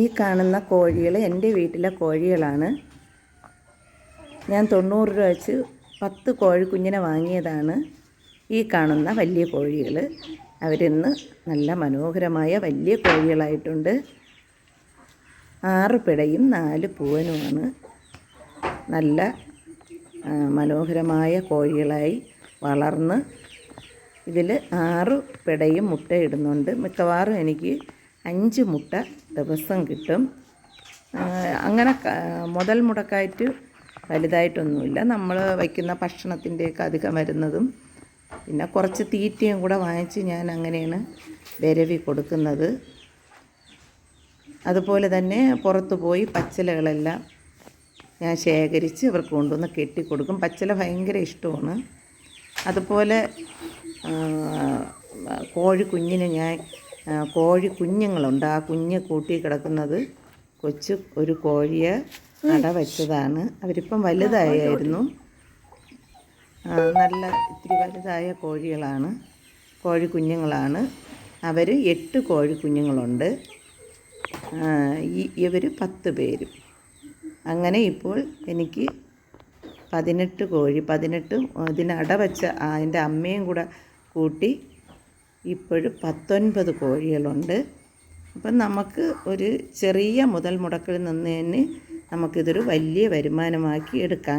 ഈ കാണുന്ന കോഴികൾ എന്റെ വീട്ടിലെ കോഴികളാണ്. ഞാൻ തൊണ്ണൂറ് രൂപ വെച്ച് പത്ത് കോഴിക്കുഞ്ഞിനെ വാങ്ങിയതാണ്. ഈ കാണുന്ന വലിയ കോഴികൾ അവരിന്ന് നല്ല മനോഹരമായ വലിയ കോഴികളായിട്ടുണ്ട്. ആറ് പിടയും നാല് പൂവനുമാണ്. നല്ല മനോഹരമായ കോഴികളായി വളർന്ന് ഇതിൽ ആറ് പിടയും മുട്ടയിടുന്നുണ്ട്. മിക്കവാറും എനിക്ക് അഞ്ച് മുട്ട ദിവസം കിട്ടും. അങ്ങനെ മുതൽ മുടക്കായിട്ട് വലുതായിട്ടൊന്നുമില്ല. നമ്മൾ വയ്ക്കുന്ന ഭക്ഷണത്തിന്റെയൊക്കെ അധികം വരുന്നതും പിന്നെ കുറച്ച് തീറ്റയും കൂടെ വാങ്ങിച്ച് ഞാൻ അങ്ങനെയാണ് വിരവി കൊടുക്കുന്നത്. അതുപോലെ തന്നെ പുറത്തു പോയി പച്ചിലകളെല്ലാം ഞാൻ ശേഖരിച്ച് ഇവർക്ക് കൊണ്ടുവന്ന് കെട്ടിക്കൊടുക്കും പച്ചില ഭയങ്കര ഇഷ്ടമാണ്. അതുപോലെ കോഴി കുഞ്ഞിനെ ഞാൻ കോഴി കുഞ്ഞുങ്ങളുണ്ട്. ആ കുഞ്ഞ് കൂട്ടി കിടക്കുന്നത് കൊച്ചു ഒരു കോഴിയെ അട വെച്ചതാണ്. അവരിപ്പം വലുതായിരുന്നു നല്ല ഇത്തിരി വലുതായ കോഴികളാണ്. കോഴി കുഞ്ഞുങ്ങളാണ്. അവർ എട്ട് കോഴി കുഞ്ഞുങ്ങളുണ്ട്. ഇവർ പത്ത് പേരും. അങ്ങനെ ഇപ്പോൾ എനിക്ക് പതിനെട്ട് കോഴി പതിനെട്ട് ഇതിന് വെച്ച അതിന്റെ അമ്മയും കൂടെ കൂട്ടി ഇപ്പോഴും പത്തൊൻപത് കോഴികളുണ്ട്. അപ്പം നമുക്ക് ഒരു ചെറിയ മുതൽ മുടക്കിൽ നിന്ന് തന്നെ നമുക്കിതൊരു വലിയ വരുമാനമാക്കി എടുക്കാം.